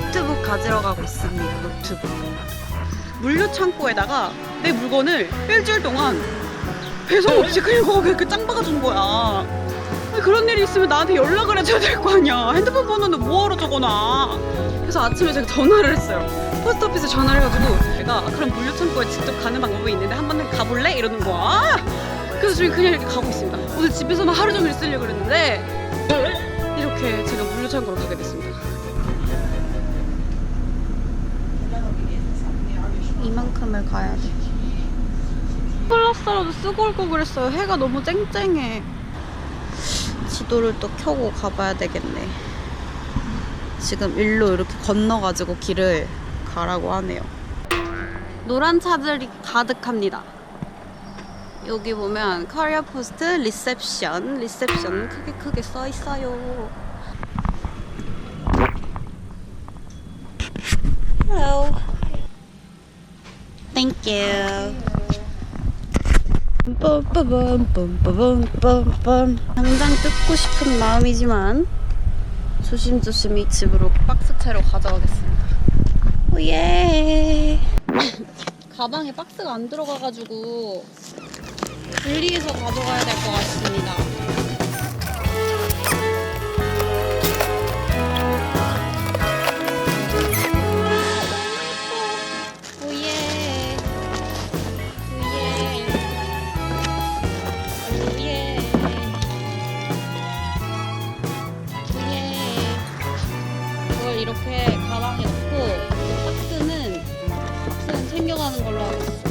노트북 가지러 가고 있습니다. 노트북. 물류 창고에다가 내 물건을 일주일 동안 배송 없이 그리고 그 짱박아 준 거야. 그런 일이 있으면 나한테 연락을 해줘야 될 거 아니야. 핸드폰 번호는 뭐하러 적어놔. 그래서 아침에 제가 전화를 했어요. 포스트오피스 전화를 해가지고 제가 그런 물류 창고에 직접 가는 방법이 있는데 한 번 가볼래? 이러는 거야. 그래서 지금 그냥 이렇게 가고 있습니다. 오늘 집에서만 하루 종일 쓰려고 그랬는데 이렇게 제가 물류 창고로 가게 됐습니다. 이만큼을 가야 돼. 플러스라도 쓰고 올걸 그랬어요. 해가 너무 쨍쨍해. 지도를 또 켜고 가봐야 되겠네. 지금 일로 이렇게 건너가지고 길을 가라고 하네요. 노란 차들이 가득합니다. 여기 보면 커리어 포스트 리셉션, 리셉션 크게 크게 써 있어요. Hello. Thank you. 당장 뜯고 싶은 마음이지만 조심조심히 집으로 박스채로 가져가겠습니다. 오예. 가방에 박스가 안 들어가가지고 분리해서 가져가야 될 것 같습니다. 챙겨가는 걸로 하겠습니다.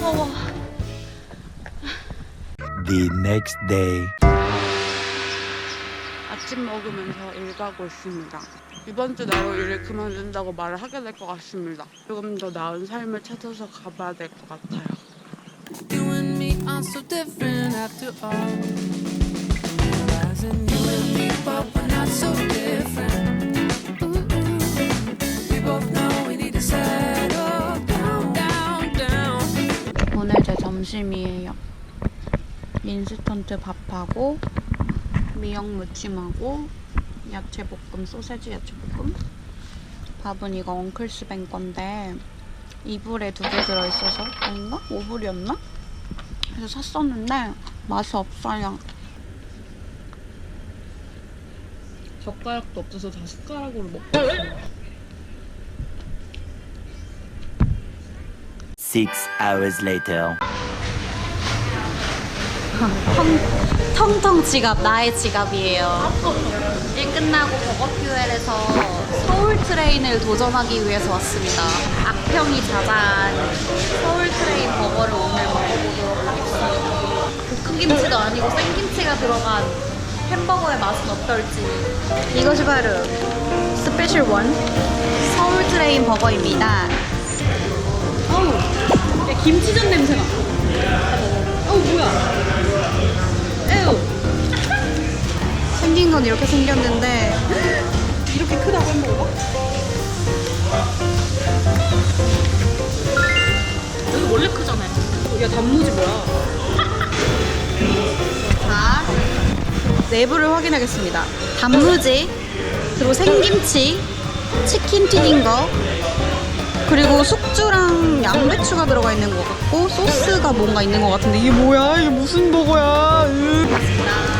더워. The next day. 아침 먹으면서 일 가고 있습니다. 이번 주 내로 일을 그만둔다고 말을 하게 될 것 같습니다. 조금 더 나은 삶을 찾아서 가봐야 될 것 같아요. You and me are so different after all. Realizing you and me, but we're not so different. 인스턴트 밥하고 미역 무침하고 야채 볶음, 소세지 야채 볶음. 밥은 이거 엉클스뱅 건데 이불에 두 개 들어있어서 아닌가? 오불이었나? 그래서 샀었는데 맛이 없어요. 젓가락도 없어서 다 숟가락으로 먹고 Six hours later. 텅, 텅텅 지갑, 나의 지갑이에요. 일 끝나고 버거퓨엘에서 서울 트레인을 도전하기 위해서 왔습니다. 악평이 자자한 서울 트레인 버거를 오늘 먹어보도록 하겠습니다. 볶음김치도 아니고 생김치가 들어간 햄버거의 맛은 어떨지. 이것이 바로 스페셜 원 서울 트레인 버거입니다. 어우, 야, 김치전 냄새나. 어우, 뭐야. 생긴 건 이렇게 생겼는데 이렇게 크다고 햄버거가? 여기 원래 크잖아요. 야 단무지 뭐야? 자 내부를 확인하겠습니다. 단무지 그리고 생김치 치킨 튀긴 거 그리고 숙주랑 양배추가 들어가 있는 것 같고 소스가 뭔가 있는 것 같은데 이게 뭐야? 이게 무슨 버거야? 으.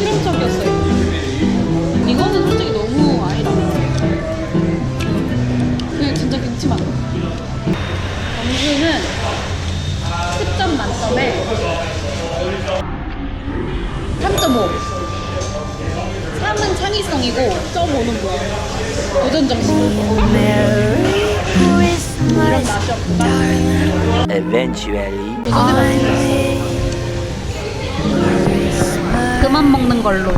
실험적이었어요. 이거는 솔직히 너무 아니다. 그냥 진짜 김치만. 점수는 10점 만점. 다음에 3.5 3은 창의성이고 0.5는 뭐야? 도전 정신 이런 맛이 없구나 Eventually, 도전해봤습니다 걸로